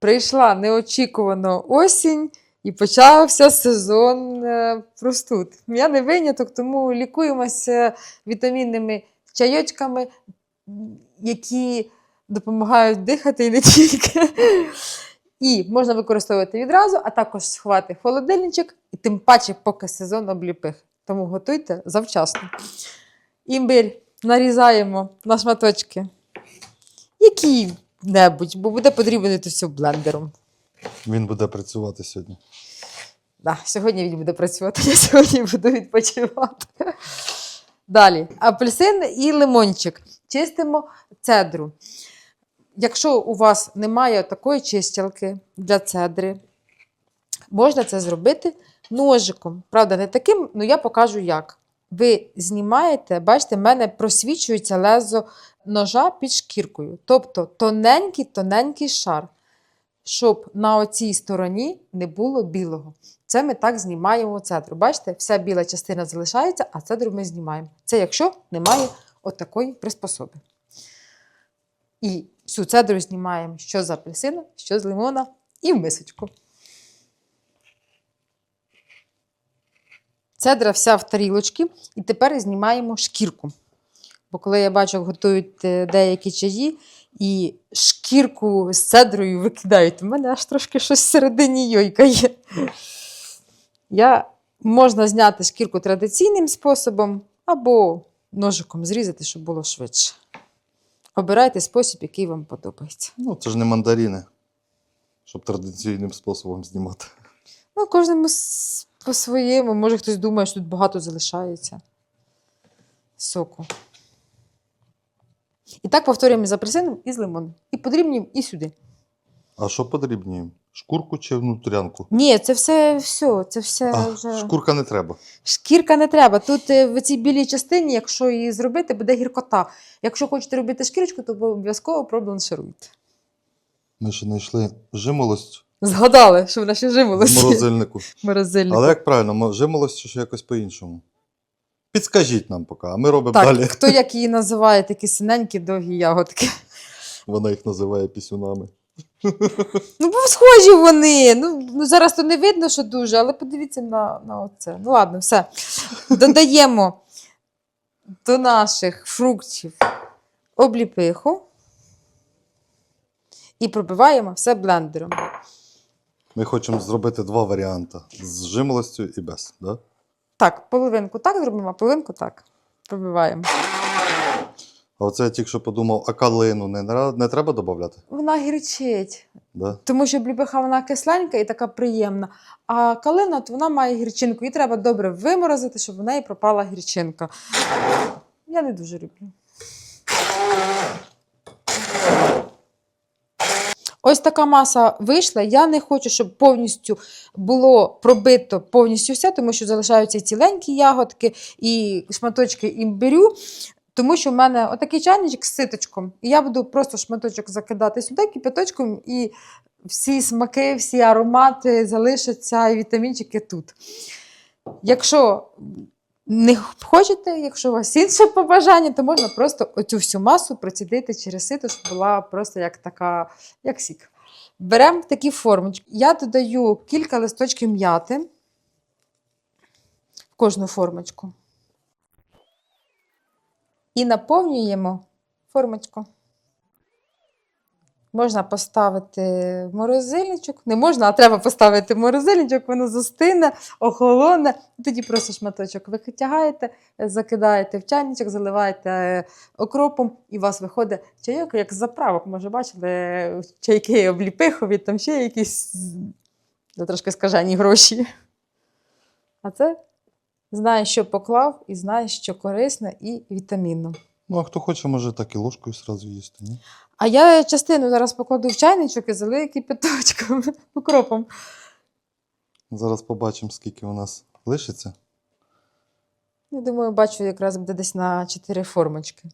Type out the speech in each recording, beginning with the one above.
прийшла неочікувано осінь і почався сезон е, простуд. Я не виняток, тому лікуємося вітамінними чайочками, які допомагають дихати і не тільки. І можна використовувати відразу, а також сховати холодильничок, і тим паче, поки сезон обліпих. Тому готуйте завчасно. Імбир нарізаємо на шматочки. Які-небудь, бо буде потрібно це все блендером. Він буде працювати сьогодні. Да, сьогодні він буде працювати, я сьогодні буду відпочивати. Далі. Апельсин і лимончик. Чистимо цедру. Якщо у вас немає такої чистілки для цедри, можна це зробити ножиком. Правда, не таким, але я покажу як. Ви знімаєте, бачите, в мене просвічується лезо ножа під шкіркою. Тобто тоненький-тоненький шар, щоб на оцій стороні не було білого. Це ми так знімаємо цедру. Бачите, вся біла частина залишається, а цедру ми знімаємо. Це якщо немає отакої приспособи. І всю цедру знімаємо що з апельсина, що з лимона і в мисочку. Цедра вся в тарілочці, і тепер знімаємо шкірку. Бо коли я бачу, як готують е, деякі чаї, і шкірку з цедрою викидають, у мене аж трошки щось всередині йойкає. Я можна зняти шкірку традиційним способом або ножиком зрізати, щоб було швидше. Обирайте спосіб, який вам подобається. Ну, це ж не мандарини, щоб традиційним способом знімати. Ну, кожному по-своєму. Може, хтось думає, що тут багато залишається соку. І так повторюємо з апельсином і з лимоном. І подрібнюємо і сюди. А що потрібні їм? Шкурку чи внутрянку? Ні, це все, все, це все А, вже. Шкурка не треба. Шкірка не треба. Тут е, в цій білій частині, якщо її зробити, буде гіркота. Якщо хочете робити шкірочку, то обов'язково пробланшируйте. Ми ще знайшли жимолость Згадали, що вона ще в жимолості. морозильнику. Морозильнику. Але як правильно, жимолость чи ще якось по-іншому? Підскажіть нам поки, а ми робимо Так, далі. хто як її називає, такі синенькі довгі ягодки. Вона їх називає пісюнами. Ну, бо схожі вони. Ну, ну зараз то не видно, що дуже, але подивіться на, на оце. Ну ладно, все. Додаємо до наших фруктів обліпиху і пробиваємо все блендером. Ми хочемо зробити два варіанти: з жимолостю і без. Да? Так, половинку так зробимо, а половинку так. Пробиваємо. А оце я тільки що подумав, а калину не, нра- не треба додати? Вона гірчить. Да? Тому що обліпиха вона кисленька і така приємна. А калина от вона має гірчинку. Її треба добре виморозити, щоб в неї пропала гірчинка. Я не дуже люблю. Ось така маса вийшла. Я не хочу, щоб повністю було пробито повністю все, тому що залишаються ціленькі ягодки, і шматочки імбирю. Тому що в мене отакий чайничок з ситочком, і я буду просто шматочок закидати сюди кипяточком, і всі смаки, всі аромати залишаться і вітамінчики тут. Якщо не хочете, якщо у вас інше побажання, то можна просто оцю всю масу процідити через сито, щоб була просто як така, як сік. Беремо такі формочки. Я додаю кілька листочків м'яти в кожну формочку. І наповнюємо формочку. Можна поставити морозильничок. Не можна, а треба поставити морозильничок, воно застине, охолоне. Тоді просто шматочок витягаєте, закидаєте в чайничок, заливаєте е, окропом, і у вас виходить чайок, як з заправок. Може, бачили, чайки обліпихові, там ще якісь трошки скажені гроші. А це знає, що поклав, і знає, що корисне і вітамінно. Ну, а хто хоче, може так і ложкою сразу їсти. Ні? А я частину зараз покладу в чайничок і залию кипяточком, укропом. Зараз побачимо, скільки у нас лишиться. Я думаю, бачу, якраз буде десь на 4 формочки.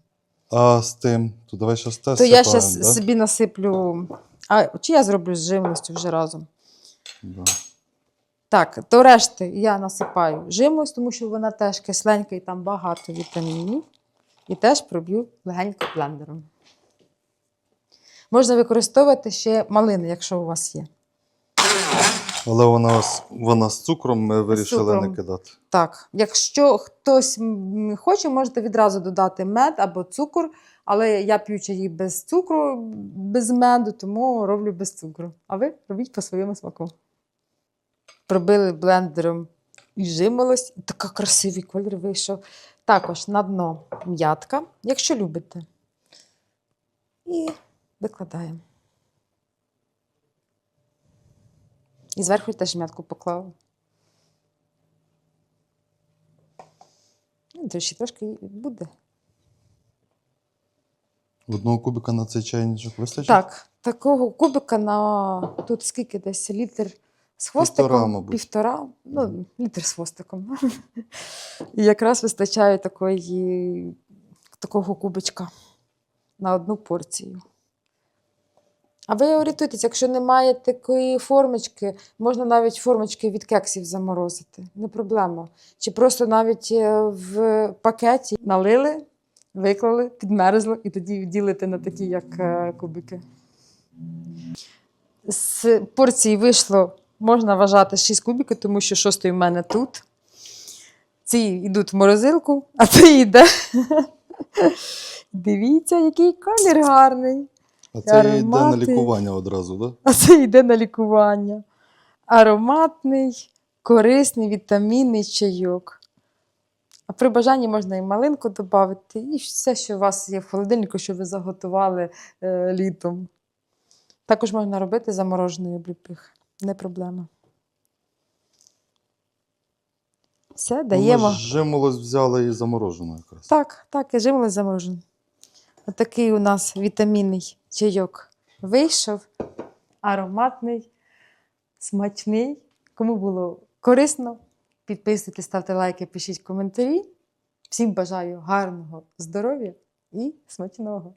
А з тим, то давай ще те То я зараз да? собі насиплю. А чи я зроблю з живністю вже разом? Да. Так, до решти я насипаю жимось, тому що вона теж кисленька і там багато вітамінів. І теж проб'ю легенько блендером. Можна використовувати ще малини, якщо у вас є. Але вона, вона з цукром ми вирішили цукром. не кидати. Так, якщо хтось хоче, можете відразу додати мед або цукор, але я п'ю чаї без цукру, без меду, тому роблю без цукру. А ви робіть по своєму смаку. Пробили блендером і жимолость, і така красивий колір вийшов. Також на дно м'ятка, якщо любите. І викладаємо. І зверху теж м'ятку поклала. Ну, До речі, трошки буде. Одного кубика на цей чайничок вистачить? Так, такого кубика на тут скільки десь літр з хвостиком. Півтора, мабуть. Півтора, ну, літр з хвостиком. І якраз вистачає такої, такого кубочка на одну порцію. А ви орієнтуйтесь, якщо немає такої формочки, можна навіть формочки від кексів заморозити. Не проблема. Чи просто навіть е, в пакеті налили, виклали, підмерзло і тоді ділите на такі, як е, кубики. З порції вийшло, можна вважати 6 кубиків, тому що шостий в мене тут. Ці йдуть в морозилку, а цей йде. Дивіться, який колір гарний. А це йде на лікування одразу, так? Да? А це йде на лікування. Ароматний, корисний, вітамінний чайок. А при бажанні можна і малинку додати, і все, що у вас є в холодильнику, що ви заготували е, літом. Також можна робити заморожений обліпих. Не проблема. Все, даємо. Жимолость взяли і заморожену якраз. Так, так, і жимолость заморожений. Отакий у нас вітамінний чайок вийшов. Ароматний, смачний. Кому було корисно, підписуйтесь, ставте лайки, пишіть коментарі. Всім бажаю гарного здоров'я і смачного!